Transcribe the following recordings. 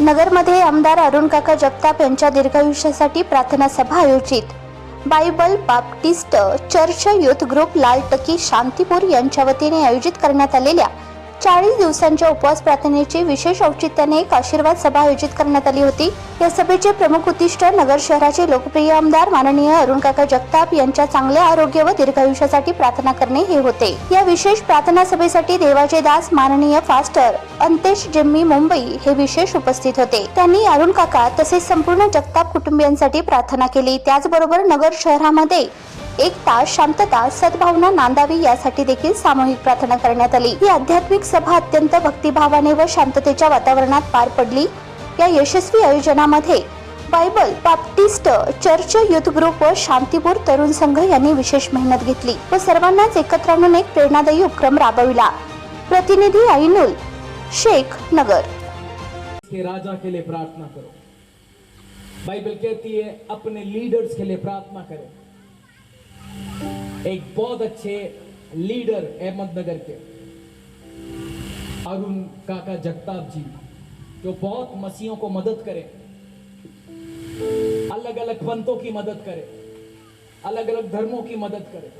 नगरमध्ये आमदार अरुणकाका जगताप यांच्या दीर्घायुष्यासाठी प्रार्थना सभा आयोजित. Bible Baptist church youth group लाल टकी शांतीपूर यांच्या वतीने आयोजित करण्यात आलेल्या चाळीस दिवसांच्या उपवास प्रार्थनेची विशेष औचित्याने एक आशीर्वाद सभा आयोजित करण्यात आली होती. या सभेचे प्रमुख उद्दिष्ट नगर शहराचे लोकप्रिय आमदार माननीय अरुण काका जगताप यांच्या चांगल्या आरोग्य व दीर्घायुष्यासाठी प्रार्थना करणे हे होते. या विशेष प्रार्थना सभेसाठी देवाचे दास माननीय फास्टर अंतेश जिम्मी मुंबई हे विशेष उपस्थित होते. त्यांनी अरुण काका तसेच संपूर्ण जगताप कुटुंबियांसाठी प्रार्थना केली. त्याचबरोबर नगर शहरामध्ये एक तास शांतता सद्भावना नांदावी यासाठी देखील सामूहिक प्रार्थना करण्यात आली. ही आध्यात्मिक सभा अत्यंत भक्तिभावाने व शांततेच्या वातावरणात पार पडली. या यशस्वी आयोजनामध्ये Bible Baptist church youth group व शांतीपूर तरुण संघ यांनी विशेष मेहनत घेतली व सर्वांनाच एकत्र आणून एक प्रेरणादायी उपक्रम राबविला. प्रतिनिधी आईनुल शेख नगर. के राजा के लिए प्रार्थना करो। बाइबल कहती है अपने लीडर्स के लिए प्रार्थना करें। एक बहुत अच्छे लीडर अहमदनगर के। अरुण काका जगताप जी, जो बहुत मसीहों को मदद करें अलग अलग पंथों की मदद करें अलग अलग धर्मों की मदद करें,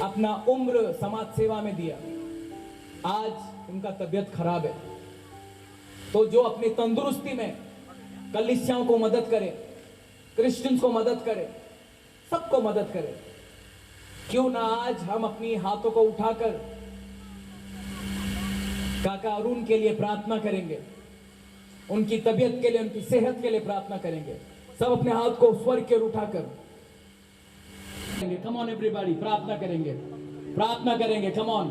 अपना उम्र समाज सेवा में दिया। आज उनका तबीयत खराब है। तो जो अपनी तंदुरुस्ती में कलिसियाओं को मदद करे, क्रिश्चियंस को मदद करे, सबको मदद करे। क्यों ना आज हम अपनी हाथों को उठाकर काका अरुण के लिए प्रार्थना करेंगे। उनकी तबीयत के लिए, उनकी सेहत के लिए प्रार्थना करेंगे। सब अपने हाथ को स्वर के उठाकर कम ऑन एवरीबॉडी प्रार्थना करेंगे। प्रार्थना करेंगे कम ऑन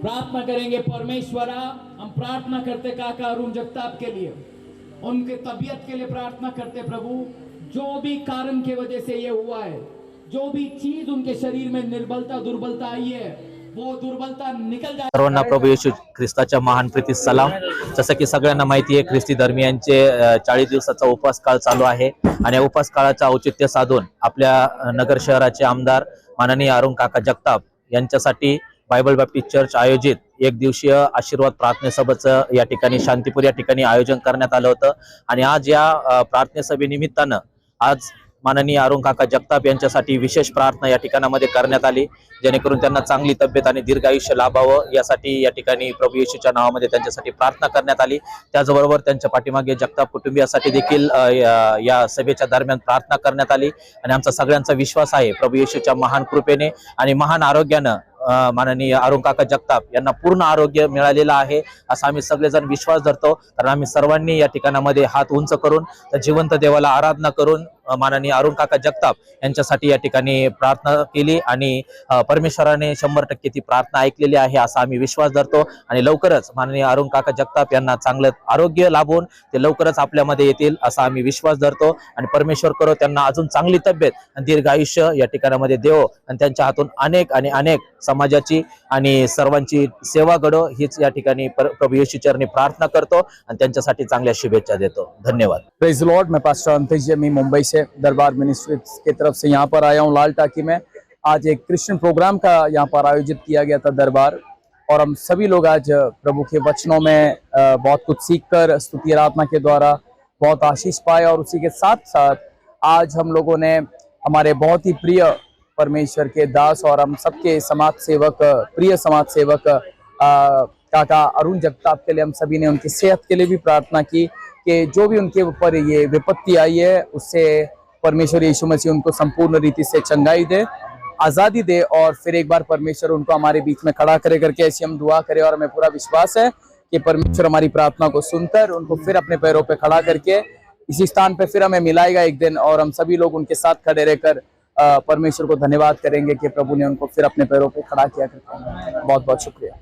प्रार्थना करेंगे, परमेश्वरा, हम प्रार्थना करते काका अरुण जगताप के लिए। उनके तबीयत के लिए प्रार्थना करते प्रभु। जो भी कारण की वजह से ये हुआ है जो भी चीज उनके शरीर में निर्बलता दुर्बलता आई है वो दुर्बलता निकल जाए सर्वांना प्रभू येशू ख्रिस्ताच्या महान प्रीती सलाम. जसं की सगळ्यांना माहिती आहे ख्रिस्ती धर्मियांचे चाळीस दिवसाचा उपवास काळ चालू आहे आणि या उपवास काळाचं औचित्य साधून आपल्या नगर शहराचे आमदार माननीय अरुण काका जगताप यांच्यासाठी बायबल बॅप्टिस्ट चर्च आयोजित एक दिवसीय आशीर्वाद प्रार्थनेसभेचं या ठिकाणी शांतीपूर या ठिकाणी आयोजन करण्यात आलं होतं. आणि आज या प्रार्थनेसभेनिमित्तानं आज माननीय अरुण काका जगताप यांच्यासाठी विशेष प्रार्थना या ठिकाणामध्ये करण्यात आली जेणेकरून त्यांना चांगली तब्येत आणि दीर्घायुष्य लाभावं. यासाठी या ठिकाणी प्रभू येशूच्या नावामध्ये त्यांच्यासाठी प्रार्थना करण्यात आली. त्याचबरोबर त्यांच्या पाठीमागे जगताप कुटुंबियासाठी देखील या- सभेच्या दरम्यान प्रार्थना करण्यात आली. आणि आमचा सगळ्यांचा विश्वास आहे प्रभू येशूच्या महान कृपेने आणि महान आरोग्यानं माननीय अरुण काका जगताप यांना पूर्ण आरोग्य मिळालेलं आहे असा आम्ही सगळेजण विश्वास धरतो. कारण आम्ही सर्वांनी या ठिकाणामध्ये हात उंच करून जिवंत देवाला आराधना करून माननीय अरुण काका जगताप यांच्यासाठी या ठिकाणी प्रार्थना केली आणि परमेश्वराने शंभर टक्के ती प्रार्थना ऐकलेली आहे असा आम्ही विश्वास धरतो. आणि लवकरच माननीय अरुण काका जगताप यांना चांगलं आरोग्य लाभून ते लवकरच आपल्यामध्ये येतील असा आम्ही विश्वास धरतो. आणि परमेश्वर करो त्यांना अजून चांगली तब्येत आणि दीर्घ आयुष्य या ठिकाणामध्ये देवो आणि त्यांच्या हातून अनेक आणि अनेक समाजाची आणि सर्वांची सेवा घडो हीच या ठिकाणी प्रभू येशू चरणी प्रार्थना करतो आणि त्यांच्यासाठी चांगल्या शुभेच्छा देतो. धन्यवाद. प्रेज लॉर्ड मी पास्टर अंतेश जमी मुंबई से दरबार मिनिस्ट्रीज की तरफ़ से यहाँ पर आया हूँ। लाल टाकी में आज एक क्रिश्चियन प्रोग्राम का यहाँ पर आयोजित किया गया था दरबार। और हम सभी लोग आज प्रभु के वचनों में बहुत कुछ सीखकर, स्तुति आराधना के द्वारा बहुत आशीष पाए और उसी के साथ साथ आज हम लोगों ने हमारे बहुत ही प्रिय परमेश्वर के दास और हम सबके समाज सेवक प्रिय समाज सेवक काका अरुण जगताप के लिए हम सभी ने उनकी सेहत के लिए भी प्रार्थना की। कि जो भी उनके ऊपर ये विपत्ति आई है, उससे परमेश्वर यीशु मसीह उनको संपूर्ण रीति से चंगाई दे, आज़ादी दे और फिर एक बार परमेश्वर उनको हमारे बीच में खड़ा करे करके ऐसी हम दुआ करें। और हमें पूरा विश्वास है कि परमेश्वर हमारी प्रार्थना को सुनकर, उनको फिर अपने पैरों पर पे खड़ा करके इसी स्थान पर फिर हमें मिलाएगा एक दिन और हम सभी लोग उनके साथ खड़े रहकर परमेश्वर को धन्यवाद करेंगे कि प्रभु ने उनको फिर अपने पैरों पर पे खड़ा किया करके। बहुत बहुत शुक्रिया।